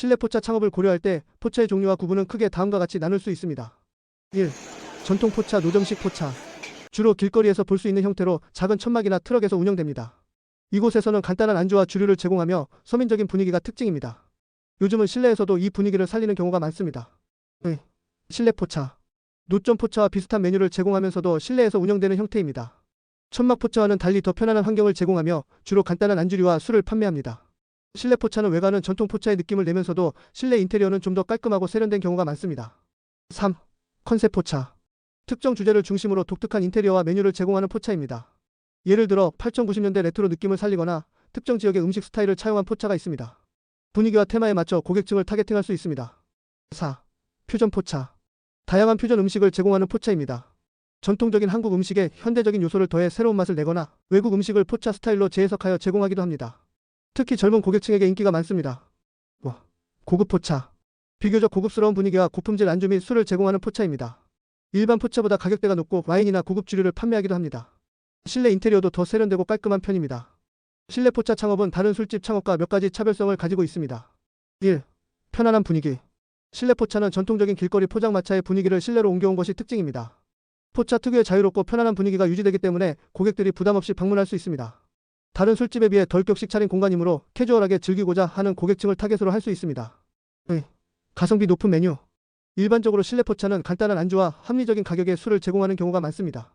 실내 포차 창업을 고려할 때 포차의 종류와 구분은 크게 다음과 같이 나눌 수 있습니다. 1. 전통 포차, 노정식 포차. 주로 길거리에서 볼 수 있는 형태로 작은 천막이나 트럭에서 운영됩니다. 이곳에서는 간단한 안주와 주류를 제공하며 서민적인 분위기가 특징입니다. 요즘은 실내에서도 이 분위기를 살리는 경우가 많습니다. 2. 실내 포차. 노점 포차와 비슷한 메뉴를 제공하면서도 실내에서 운영되는 형태입니다. 천막 포차와는 달리 더 편안한 환경을 제공하며 주로 간단한 안주류와 술을 판매합니다. 실내 포차는 외관은 전통 포차의 느낌을 내면서도 실내 인테리어는 좀 더 깔끔하고 세련된 경우가 많습니다. 3. 컨셉 포차. 특정 주제를 중심으로 독특한 인테리어와 메뉴를 제공하는 포차입니다. 예를 들어 8090년대 레트로 느낌을 살리거나 특정 지역의 음식 스타일을 차용한 포차가 있습니다. 분위기와 테마에 맞춰 고객층을 타겟팅할 수 있습니다. 4. 퓨전 포차. 다양한 퓨전 음식을 제공하는 포차입니다. 전통적인 한국 음식에 현대적인 요소를 더해 새로운 맛을 내거나 외국 음식을 포차 스타일로 재해석하여 제공하기도 합니다. 특히 젊은 고객층에게 인기가 많습니다. 와, 고급 포차. 비교적 고급스러운 분위기와 고품질 안주 및 술을 제공하는 포차입니다. 일반 포차보다 가격대가 높고 와인이나 고급 주류를 판매하기도 합니다. 실내 인테리어도 더 세련되고 깔끔한 편입니다. 실내 포차 창업은 다른 술집 창업과 몇 가지 차별성을 가지고 있습니다. 1. 편안한 분위기. 실내 포차는 전통적인 길거리 포장마차의 분위기를 실내로 옮겨온 것이 특징입니다. 포차 특유의 자유롭고 편안한 분위기가 유지되기 때문에 고객들이 부담 없이 방문할 수 있습니다. 다른 술집에 비해 덜 격식 차린 공간이므로 캐주얼하게 즐기고자 하는 고객층을 타겟으로 할 수 있습니다. 2. 가성비 높은 메뉴. 일반적으로 실내 포차는 간단한 안주와 합리적인 가격의 술을 제공하는 경우가 많습니다.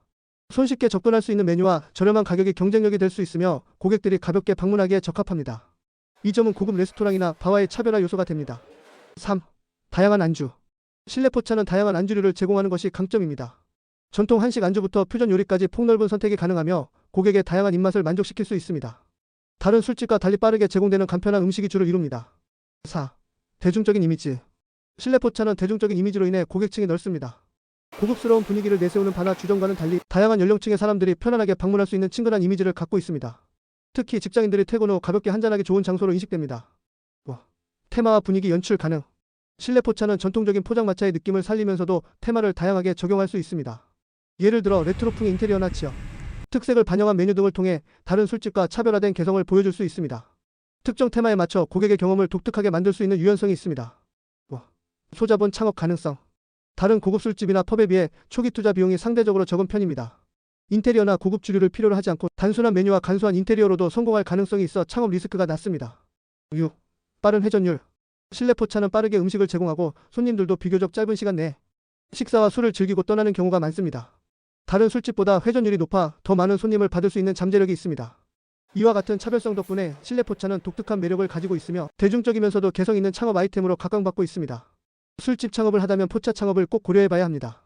손쉽게 접근할 수 있는 메뉴와 저렴한 가격이 경쟁력이 될 수 있으며 고객들이 가볍게 방문하기에 적합합니다. 이 점은 고급 레스토랑이나 바와의 차별화 요소가 됩니다. 3. 다양한 안주. 실내 포차는 다양한 안주류를 제공하는 것이 강점입니다. 전통 한식 안주부터 퓨전 요리까지 폭넓은 선택이 가능하며 고객의 다양한 입맛을 만족시킬 수 있습니다. 다른 술집과 달리 빠르게 제공되는 간편한 음식이 주를 이룹니다. 4. 대중적인 이미지. 실내 포차는 대중적인 이미지로 인해 고객층이 넓습니다. 고급스러운 분위기를 내세우는 바나 주점과는 달리 다양한 연령층의 사람들이 편안하게 방문할 수 있는 친근한 이미지를 갖고 있습니다. 특히 직장인들이 퇴근 후 가볍게 한잔하기 좋은 장소로 인식됩니다. 와, 테마와 분위기 연출 가능. 실내 포차는 전통적인 포장마차의 느낌을 살리면서도 테마를 다양하게 적용할 수 있습니다. 예를 들어 레트로풍의 인테리어나 지역, 특색을 반영한 메뉴 등을 통해 다른 술집과 차별화된 개성을 보여줄 수 있습니다. 특정 테마에 맞춰 고객의 경험을 독특하게 만들 수 있는 유연성이 있습니다. 와, 소자본 창업 가능성. 다른 고급 술집이나 펍에 비해 초기 투자 비용이 상대적으로 적은 편입니다. 인테리어나 고급 주류를 필요로 하지 않고 단순한 메뉴와 간소한 인테리어로도 성공할 가능성이 있어 창업 리스크가 낮습니다. 6. 빠른 회전율. 실내 포차는 빠르게 음식을 제공하고 손님들도 비교적 짧은 시간 내에 식사와 술을 즐기고 떠나는 경우가 많습니다. 다른 술집보다 회전율이 높아 더 많은 손님을 받을 수 있는 잠재력이 있습니다. 이와 같은 차별성 덕분에 실내 포차는 독특한 매력을 가지고 있으며 대중적이면서도 개성 있는 창업 아이템으로 각광받고 있습니다. 술집 창업을 하다면 포차 창업을 꼭 고려해봐야 합니다.